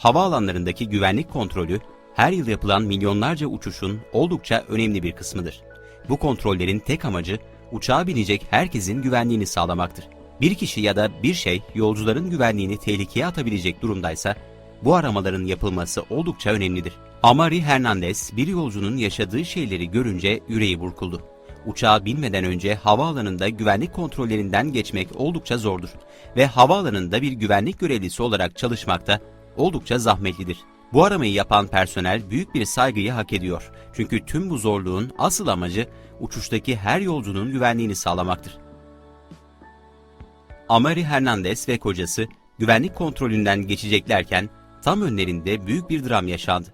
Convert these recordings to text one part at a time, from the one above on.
Havaalanlarındaki güvenlik kontrolü, her yıl yapılan milyonlarca uçuşun oldukça önemli bir kısmıdır. Bu kontrollerin tek amacı uçağa binecek herkesin güvenliğini sağlamaktır. Bir kişi ya da bir şey yolcuların güvenliğini tehlikeye atabilecek durumdaysa bu aramaların yapılması oldukça önemlidir. Amari Hernandez bir yolcunun yaşadığı şeyleri görünce yüreği burkuldu. Uçağa binmeden önce havaalanında güvenlik kontrollerinden geçmek oldukça zordur ve havaalanında bir güvenlik görevlisi olarak çalışmak da oldukça zahmetlidir. Bu aramayı yapan personel büyük bir saygıyı hak ediyor. Çünkü tüm bu zorluğun asıl amacı uçuştaki her yolcunun güvenliğini sağlamaktır. Amari Hernandez ve kocası güvenlik kontrolünden geçeceklerken tam önlerinde büyük bir dram yaşandı.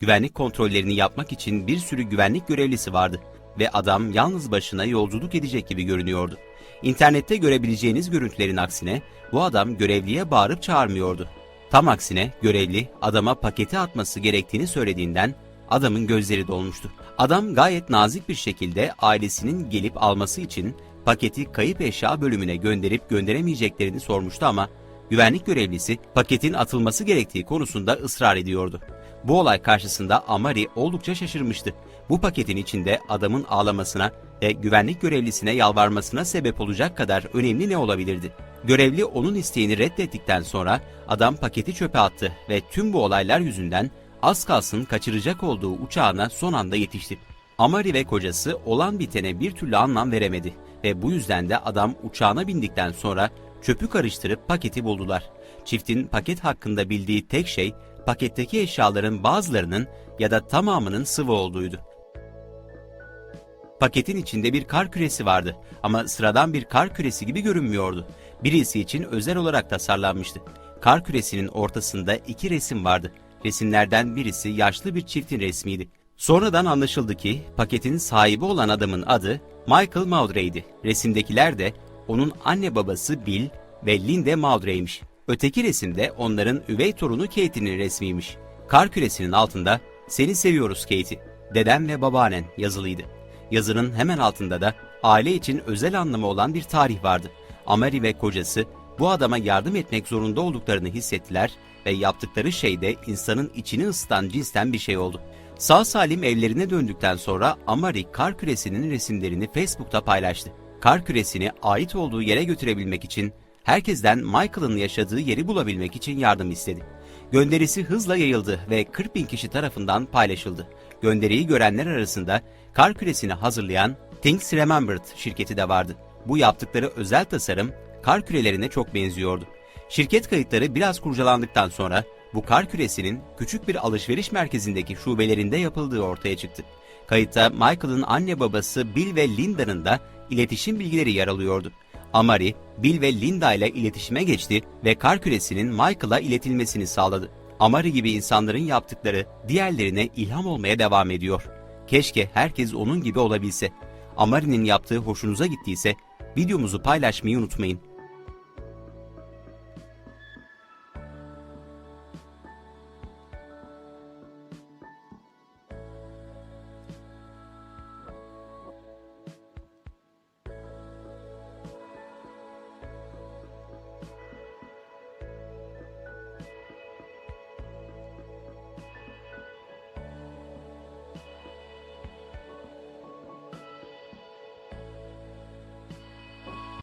Güvenlik kontrollerini yapmak için bir sürü güvenlik görevlisi vardı ve adam yalnız başına yolculuk edecek gibi görünüyordu. İnternette görebileceğiniz görüntülerin aksine bu adam görevliye bağırıp çağırmıyordu. Tam aksine görevli adama paketi atması gerektiğini söylediğinden adamın gözleri dolmuştu. Adam gayet nazik bir şekilde ailesinin gelip alması için paketi kayıp eşya bölümüne gönderip gönderemeyeceklerini sormuştu ama güvenlik görevlisi paketin atılması gerektiği konusunda ısrar ediyordu. Bu olay karşısında Amari oldukça şaşırmıştı. Bu paketin içinde adamın ağlamasına ve güvenlik görevlisine yalvarmasına sebep olacak kadar önemli ne olabilirdi? Görevli onun isteğini reddettikten sonra adam paketi çöpe attı ve tüm bu olaylar yüzünden az kalsın kaçıracak olduğu uçağına son anda yetişti. Amari ve kocası olan bitene bir türlü anlam veremedi ve bu yüzden de adam uçağına bindikten sonra çöpü karıştırıp paketi buldular. Çiftin paket hakkında bildiği tek şey paketteki eşyaların bazılarının ya da tamamının sıvı olduğuydu. Paketin içinde bir kar küresi vardı ama sıradan bir kar küresi gibi görünmüyordu. Birisi için özel olarak tasarlanmıştı. Kar küresinin ortasında iki resim vardı. Resimlerden birisi yaşlı bir çiftin resmiydi. Sonradan anlaşıldı ki paketin sahibi olan adamın adı Michael Mowdray'di. Resimdekiler de onun anne babası Bill ve Linde Mowdray'miş. Öteki resimde onların üvey torunu Katie'nin resmiymiş. Kar küresinin altında "Seni seviyoruz Katie, dedem ve babaannen" yazılıydı. Yazının hemen altında da aile için özel anlamı olan bir tarih vardı. Amari ve kocası bu adama yardım etmek zorunda olduklarını hissettiler ve yaptıkları şey de insanın içini ısıtan cinsten bir şey oldu. Sağ salim evlerine döndükten sonra Amari kar küresinin resimlerini Facebook'ta paylaştı. Kar küresini ait olduğu yere götürebilmek için herkesten Michael'ın yaşadığı yeri bulabilmek için yardım istedi. Gönderisi hızla yayıldı ve 40 bin kişi tarafından paylaşıldı. Gönderiyi görenler arasında kar küresini hazırlayan Things Remembered şirketi de vardı. Bu yaptıkları özel tasarım kar kürelerine çok benziyordu. Şirket kayıtları biraz kurcalandıktan sonra bu kar küresinin küçük bir alışveriş merkezindeki şubelerinde yapıldığı ortaya çıktı. Kayıtta Michael'ın anne babası Bill ve Linda'nın da iletişim bilgileri yer alıyordu. Amari, Bill ve Linda ile iletişime geçti ve kar küresinin Michael'a iletilmesini sağladı. Amari gibi insanların yaptıkları diğerlerine ilham olmaya devam ediyor. Keşke herkes onun gibi olabilse. Amari'nin yaptığı hoşunuza gittiyse videomuzu paylaşmayı unutmayın.